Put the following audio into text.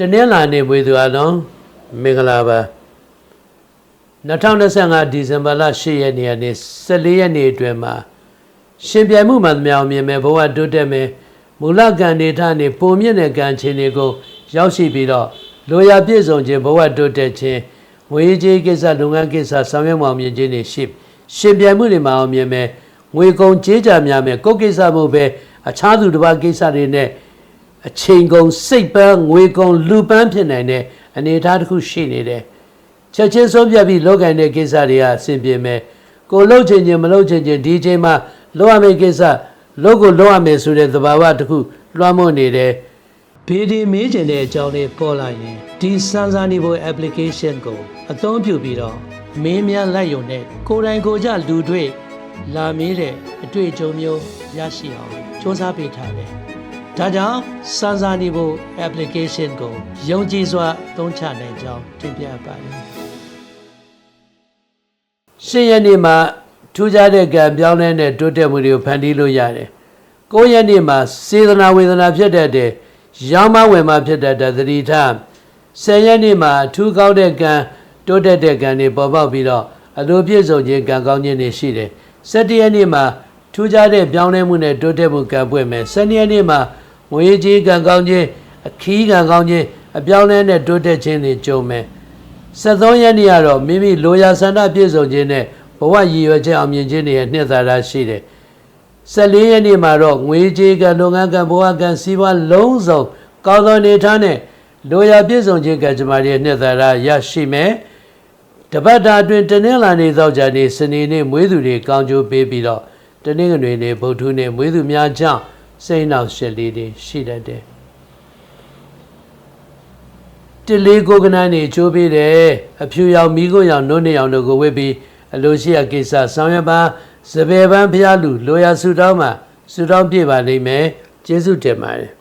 တနင်္လာနေ့မွေးသူအလုံးမင်္ဂလာပါ2025ဒီဇင်ဘာလ10ရက်နေ့ကနေ14ရက်နေ့အတွင်းမှာရှင်ပြိုင်မှုမှန်သမျှအောင်မြင်မဲ့ဘဝတိုးတက်မဲ့မူလကံနေထနေပုံမြင့်တဲ့ကံချင်းတွေကိုရောက်ရှိပြီးတော့လိုရာပြည့်စုံခြင်းဘဝတိုးတက်ခြင်းငွေကြေးကိစ္စလုပ်ငန်းကိစ္စဆောင်ရွက်မှုအောင်မြင်ခြင်းတွေရှိရှင်ပြိုင်မှုတွေမှာအောင်မြင်မဲ့ငွေကုန်ကြေးကြများမဲ့ကိုယ်ကိစ္စမဟုတ်ပဲအခြားသူတစ်ပါးကိစ္စတွေနဲ့ အချိန်ကုန်စိတ်ပန်းငွေကုန်လူပန်းဖြစ်နိုင်တဲ့အနေအထားတစ်ခုရှိနေတယ်ချက်ချင်းဆုံးဖြတ်ပြီးလောက်ကန်တဲ့ကိစ္စတွေကအဆင်ပြေမယ်ကိုလှုပ်ချင်ချင်မလှုပ်ချင်ချင်ဒီအချိန်မှာလောက်ရမယ့်ကိစ္စလောက်ကိုလောက်ရမယ်ဆိုတဲ့သဘာဝတစ်ခုလွှမ်းမိုးနေတယ်ဘေးဒီမေးချင်တဲ့အကြောင်းလေးပေါ်လာရင်ဒီစမ်းစာနေဖို့ application ကိုအသုံးပြုပြီးတော့မင်းများလိုက်ရုံနဲ့ကိုယ်တိုင်ကိုယ်ကြလူတွေ့လာမေးတဲ့အတွေ့အကြုံမျိုးရရှိအောင်စ조사ပေးထားတယ် ဒါကြောင့်စမ်းစာနေဖို့ application ကိုယုံကြည်စွာသုံးချနိုင်ကြောင်းတင်ပြပါတယ်။ရှင်းရက်နေ့မှာထူးခြားတဲ့ကံပြောင်းလဲတဲ့တိုးတက်မှုတွေကိုဖန်တီးလို့ရတယ်။ကိုးရက်နေ့မှာစေတနာဝေဒနာဖြစ်တတ်တဲ့ရောင်းမဝယ်မဖြစ်တတ်တဲ့သတိထားဆယ်ရက်နေ့မှာအထူးကောင်းတဲ့ကံတိုးတက်တဲ့ကံတွေပေါ်ပေါက်ပြီးတော့အလိုပြည့်စုံခြင်းကံကောင်းခြင်းတွေရှိတယ်။၁၇ရက်နေ့မှာထူးခြားတဲ့ပြောင်းလဲမှုနဲ့တိုးတက်မှုကံပွင့်မယ်။၁၂ရက်နေ့မှာ ငွေကြေးကံကောင်းခြင်းအခီးကံကောင်းခြင်းအပြောင်းလဲနဲ့တိုးတက်ခြင်းတွေကြုံမယ်73ရက်နေ့ကတော့မိမိလိုရာဆန္ဒပြည့်စုံခြင်းနဲ့ဘဝရည်ရွယ်ချက်အောင်မြင်ခြင်းတွေရဲ့နှစ်သာရရှိတယ်14ရက်နေ့မှာတော့ငွေကြေးကံလုပ်ငန်းကံဘဝကံစီးပွားလုံးစုံကောင်းသောနေထားနဲ့လိုရာပြည့်စုံခြင်းကံကြမ္မာတွေရဲ့နှစ်သာရရရှိမယ်တပတ်တာအတွင်းတနင်္လာနေ့သောကြာနေ့စနေနေ့မွေးသူတွေကောင်းကျိုးပေးပြီးတော့တနင်္ဂနွေနေ့ဗုဒ္ဓနေ့မွေးသူများကြောင့် စိတ်နှောက်ရှက်လေးတွေရှိတတ်တယ်တလေးကိုကနန်းနေချိုးပေးတယ်အဖြူရောင်မိကိုရောင်နှုတ်နေရောင်တို့ကိုဝစ်ပြီးအလိုရှိရကိစ္စဆောင်ရွက်ပါစပယ်ပန်းဖျားလူလိုရာဆူတောင်းမှာဆူတောင်းပြပါလိမ့်မယ်ကျေးဇူးတင်ပါတယ်